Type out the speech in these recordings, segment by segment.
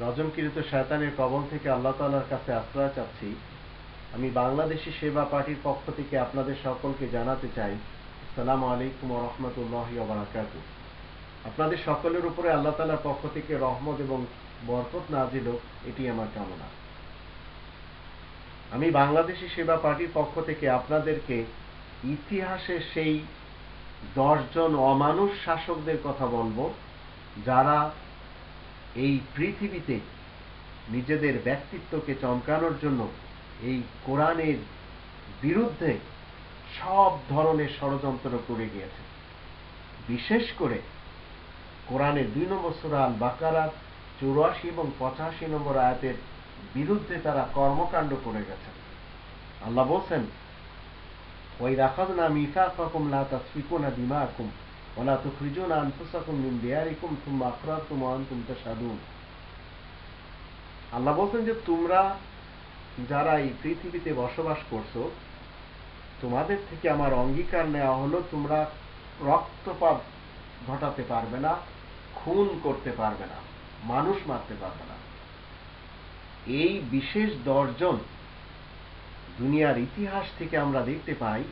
রাজিম শয়তানের কবল থেকে আল্লাহ তালার কাছে আশ্রয় চাচ্ছি। আমি বাংলাদেশি সেবা পার্টির পক্ষ থেকে আপনাদের সকলকে জানাতে চাই, আসসালামু আলাইকুম রহমতুল্লাহ বারাকাত আপনাদের সকলের উপরে আল্লাহ তালার পক্ষ থেকে রহমত এবং বরকত নাজিল এটি আমার কামনা। আমি বাংলাদেশি সেবা পার্টির পক্ষ থেকে আপনাদেরকে ইতিহাসে সেই দশজন অমানুষ শাসকদের কথা বলব। যারা এই পৃথিবীতে নিজেদের ব্যক্তিত্বকে চমকানোর জন্য এই কোরআনের বিরুদ্ধে সব ধরনের ষড়যন্ত্র করে গিয়েছে। বিশেষ করে কোরআনের দুই নম্বর সুরা আল বাকারার চৌরাশি এবং পঁচাশি নম্বর আয়াতের বিরুদ্ধে তারা কর্মকাণ্ড করে গেছে। আল্লাহ বলছেন ওই রাখাদ না মিফা রাখাদনা মিফাকুম লা তাসফিকুনা দিমাকুম। ওলা তুখরিজুনা আনফুসাকুম আল্লাহ বলছেন যে তোমরা যারা এই পৃথিবীতে বসবাস করছ, তোমাদের থেকে আমার অঙ্গীকার নেওয়া হলো, তোমরা রক্তপাত ঘটাতে পারবে না, খুন করতে পারবে না, মানুষ মারতে পারবে না। এই বিশেষ দশজন দুনিয়ার ইতিহাস থেকে আমরা দেখতে পাই,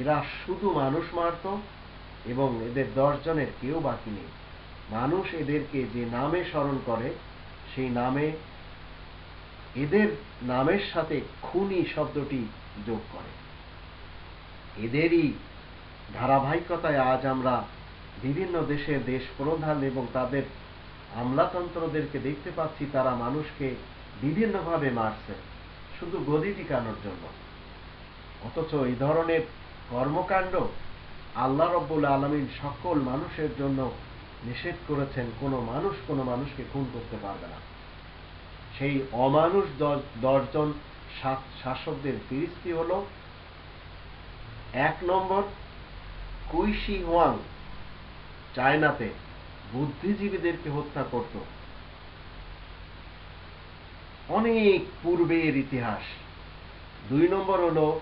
এরা শুধু মানুষ মারত এবং এদের দশজনের কেউ বাকি নেই। মানুষ এদেরকে যে নামে স্মরণ করে, সেই নামে, এদের নামের সাথে খুনি শব্দটি যোগ করে। এদেরই ধারাবাহিকতায় আজ আমরা বিভিন্ন দেশের দেশ প্রধান এবং তাদের আমলাতন্ত্রদেরকে দেখতে পাচ্ছি, তারা মানুষকে বিভিন্নভাবে মারছে, শুধু গদি টিকানোর জন্য। অথচ এই ধরনের কর্মকাণ্ড আল্লাহ রব্বুল আলমিন সকল মানুষের জন্য নিষেধ করেছেন, কোনো মানুষ কোনো মানুষকে খুন করতে পারবে না। সেই অমানুষ দশজন শাসকদের ফিরিস্তি হল। এক নম্বর কুইশি হোয়াং চায়নাতে বুদ্ধিজীবীদেরকে হত্যা করত। অনেক পূর্বের ইতিহাস। দুই নম্বর হল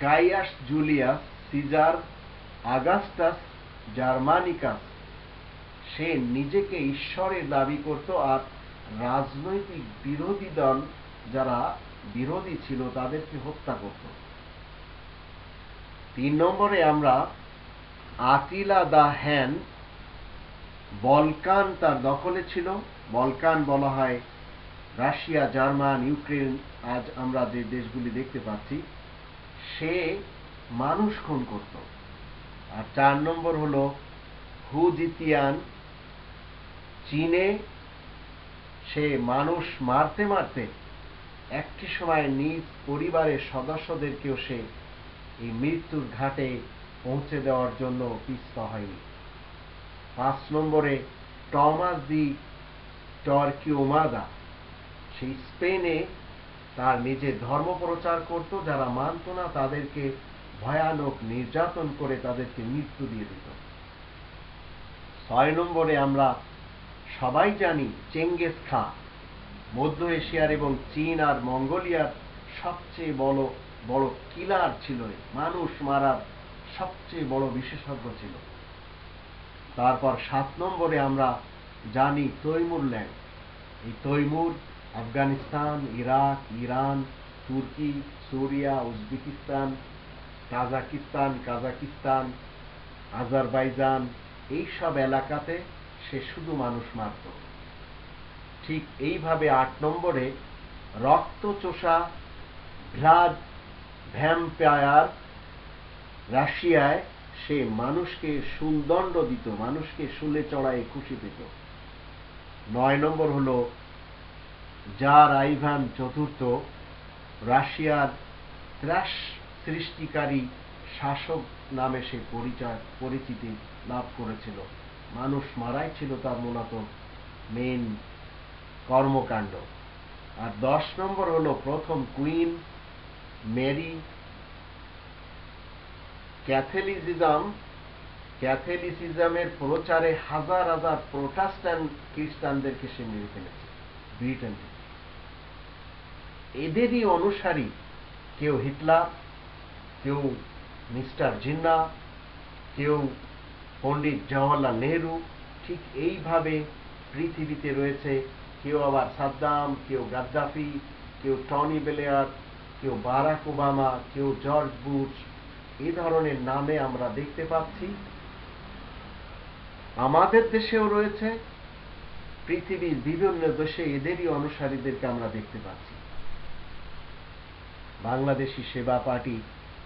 Gaius Julius Caesar Augustus Germanicus সে নিজেকে ঈশ্বরের দাবি করত আর রাজনৈতিক বিরোধী দল যারা বিরোধী ছিল তাদেরকে হত্যা করত। তিন নম্বরে আমরা আতিলা দা হ্যান বলকান তার দখলে ছিল। বলকান বলা হয় রাশিয়া, জার্মান, ইউক্রেন, আজ আমরা যে দেশগুলি দেখতে পাচ্ছি, সে মানুষ খুন করত। আর চার নম্বর হলো হু জিতিয়ান চীনে সে মানুষ মারতে মারতে একটি সময় নিজ পরিবারের সদস্যদেরকেও সে এই মৃত্যুর ঘাটে পৌঁছে দেওয়ার জন্য পিছপা হয়নি। পাঁচ নম্বরে টমাস দি টর্কিওমাদা, সেই স্পেনে তার নিজের ধর্ম প্রচার করত, যারা মানত না তাদেরকে ভয়ানক নির্যাতন করে তাদেরকে মৃত্যু দিয়ে দিত। ছয় নম্বরে আমরা সবাই জানি চেঙ্গেস খাঁ, মধ্য এশিয়ার এবং চীন আর মঙ্গোলিয়ার সবচেয়ে বড় বড় কিলার ছিল মানুষ মারার সবচেয়ে বড় বিশেষজ্ঞ ছিল। তারপর সাত নম্বরে আমরা জানি তৈমুর ল্যান্ড এই তৈমুর আফগানিস্তান, ইরাক, ইরান, তুর্কি, সুরিয়া, উজবেকিস্তান কাজাকিস্তান কাজাকিস্তান, আজারবাইজান, এইসব এলাকাতে সে শুধু মানুষ মারত। ঠিক এইভাবে আট নম্বরে রক্তচোষা ভ্লাদ ভ্যাম্পায়ার রাশিয়ায় সে মানুষকে শুলদণ্ড দিত, মানুষকে শুলে চড়ায় খুশি পেত। নয় নম্বর হল জার আইভান চতুর্থ, রাশিয়ার ত্রাস সৃষ্টিকারী শাসক নামে সে পরিচয়, পরিচিতি লাভ করেছিল। মানুষ মারাই ছিল তার মূলত মেন কর্মকাণ্ড। আর দশ নম্বর হলো প্রথম কুইন মেরি ক্যাথলিসিজম ক্যাথলিসিজমের প্রচারে হাজার হাজার প্রোটাস্ট্যান্ট খ্রিস্টানদেরকে সে মেরে ফেলেছে ব্রিটেন এদেরই অনুসারী কেউ হিটলার কেউ মিস্টার জিন্না, কেউ পণ্ডিত জওয়াহরলাল নেহরু, ঠিক এইভাবে পৃথিবীতে রয়েছে। কেউ আবার সাদ্দাম, কেউ গাদ্দাফি, কেউ টনি বেলেয়ার, কেউ বারাক ওবামা, কেউ জর্জ বুশ। এই ধরনের নামে আমরা দেখতে পাচ্ছি। আমাদের দেশেও রয়েছে। পৃথিবীর বিভিন্ন দেশে এদেরই অনুসারীদেরকে আমরা দেখতে পাচ্ছি। বাংলাদেশি সেবা পার্টি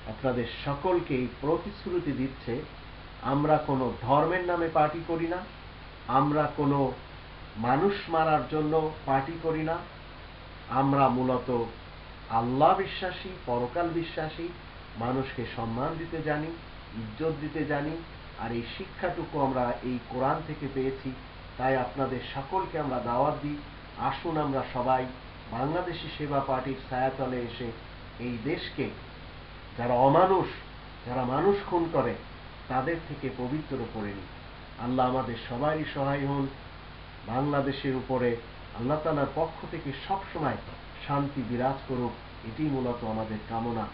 আপনাদের সকলকে এই প্রতিশ্রুতি দিচ্ছে, আমরা কোনো ধর্মের নামে পার্টি করি না, আমরা কোনো মানুষ মারার জন্য পার্টি করি না, আমরা মূলত আল্লাহ বিশ্বাসী, পরকাল বিশ্বাসী, মানুষকে সম্মান দিতে জানি, ইজ্জত দিতে জানি, আর এই শিক্ষাটুকু আমরা এই কোরআন থেকে পেয়েছি, তাই আপনাদের সকলকে আমরা দাওয়াত দিই। আসুন আমরা সবাই বাংলাদেশি সেবা পার্টির ছায়াতলে এসে এই দেশকে যারা অমানুষ, যারা মানুষ খুন করে, তাদের থেকে পবিত্র করে নি আল্লাহ আমাদের সবারই সহায় হন। বাংলাদেশের উপরে আল্লাহ তালার পক্ষ থেকে সবসময় শান্তি বিরাজ করুক এটি মূলত আমাদের কামনা।